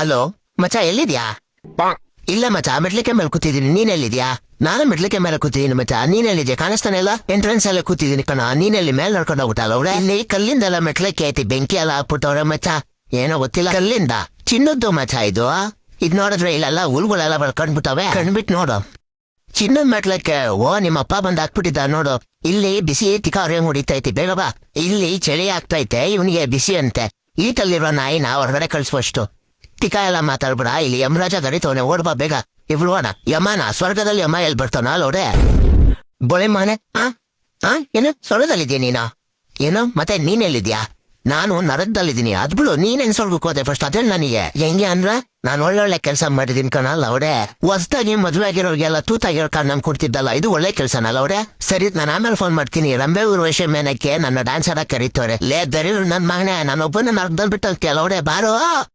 Hello ಮಚ ಎಲ್ಲಿದ್ಯಾ? ಇಲ್ಲ ಮಚ ಮೆಟ್ಲಿಕೆ ಮೇಲೆ ಕೂತಿದ್ದೀನಿ. ನೀನ್ ಎಲ್ಲಿದ್ಯಾ? ನಾನು ಮೆಟ್ಲಿಕೆ ಮೇಲೆ ಕೂತಿದ್ದೀನಿ ಮಚ ನೀನ್ ಎಲ್ಲಿದ್ಯಾ? ಕಾಣಿಸ್ತಾನೆ ಇಲ್ಲ? ಎಂಟ್ರೆನ್ಸ್ ಎಲ್ಲ ಕೂತಿದ್ದೀನಿ ಕಣ. ನೀನೆಲ್ಲಿ ಮೇಲೆ ನಡ್ಕೊಂಡು ಹೋಗ್ಬಿಟ್ಟಲ್ಲ ಅವ್ರೆ ಇಲ್ಲಿ ಕಲ್ಲಿಂದೆಲ್ಲ ಮೆಟ್ಲಕ್ಕೆ ಐತಿ ಬೆಂಕಿ ಎಲ್ಲ ಹಾಕ್ಬಿಟ್ಟವ್ರೆ ಮಚ ಏನೋ ಗೊತ್ತಿಲ್ಲ. ಕಲ್ಲಿಂದ? ಚಿನ್ನದ್ದು ಮಚ ಇದು. ಇದ್ ನೋಡಿದ್ರೆ ಇಲ್ಲೆಲ್ಲ ಹುಲ್ಗಳೆಲ್ಲ ಬಳ್ಕೊಂಡ್ಬಿಟ್ಟವೆ. ಕಣ್ಬಿಟ್ ನೋಡು. ಚಿನ್ನದ ಮೆಟ್ಲಕ್ಕೆ ಓ ನಿಮ್ಮ ಅಪ್ಪ ಬಂದ್ ಹಾಕ್ಬಿಟ್ಟಿದ್ದ ನೋಡು. ಇಲ್ಲಿ ಬಿಸಿ ತಿಕಾರಿ ಹೊಡಿತೈತಿ ಬೇಗ ಬಾ. ಇಲ್ಲಿ ಚಳಿ ಆಗ್ತೈತೆ. ಇವನಿಗೆ ಬಿಸಿ ಅಂತೆ. ಈಟಲ್ಲಿರೋ ನಾಯಿನ ಹೊರಗಡೆ ಕಳ್ಸುವಷ್ಟು. ಟಿಕಾ ಎಲ್ಲ ಮಾತಾಡ್ಬಿಡ ಇಲ್ಲಿ ಯಮರಾಜ ಗರಿತವನೆ ಓಡ್ಬಾ ಬೇಗ ಇವ್ಳೋಣ ಯಮನ ಸ್ವರ್ಗದಲ್ಲಿ ಯಮ ಎಲ್ಲಿ ಬರ್ತಾನ ಅಲ್ಲೋಡೆ ಬೊಳೆ ಮಾನೆ ಆ ಆ ಏನು ಸ್ವರ್ಗದಲ್ಲಿದ್ಯಾ ನೀನು ಏನು ಮತ್ತೆ ನೀನೆಲ್ಲಿದ್ಯಾ ನಾನು ನರಕದಲ್ಲಿದ್ದೀನಿ ಅದ್ಬಿಡು ನೀನೇನ್ ಸ್ವರ್ಗಕ್ಕೆ ಹೋದೆ ಫಸ್ಟ್ ಅದೇ ನನಗೆ ಹೆಂಗೆ ಅಂದ್ರ ನಾನು ಒಳ್ಳೊಳ್ಳೆ ಕೆಲಸ ಮಾಡಿದೀನಿ ಕಣಲ್ಲ ಅವಡೆ ಹೊಸ್ದಾಗಿ ಮದುವೆ ಆಗಿರೋರ್ಗೆಲ್ಲ ತೂತಾಗಿರೋ ಕಾರಣ ನಮ್ ಕೊಡ್ತಿದ್ದಲ್ಲ ಇದು ಒಳ್ಳೆ ಕೆಲಸನಲ್ಲ ಅವಡೆ ಸರಿ ನಾನು ಆಮೇಲೆ ಫೋನ್ ಮಾಡ್ತೀನಿ ರಂಬೆ ಊರ್ವಶಿ ಮೇನಕ್ಕೆ ನನ್ನ ಡ್ಯಾನ್ಸರ ಕರೀತವ್ರೆ ಲೇ ದರಿ ನನ್ ಮಗನೇ ನಾನೊಬ್ಬನ ನರ್ಕದಲ್ಲಿ ಬಿಟ್ಟು ಅವ್ರೆ ಬಾರೋ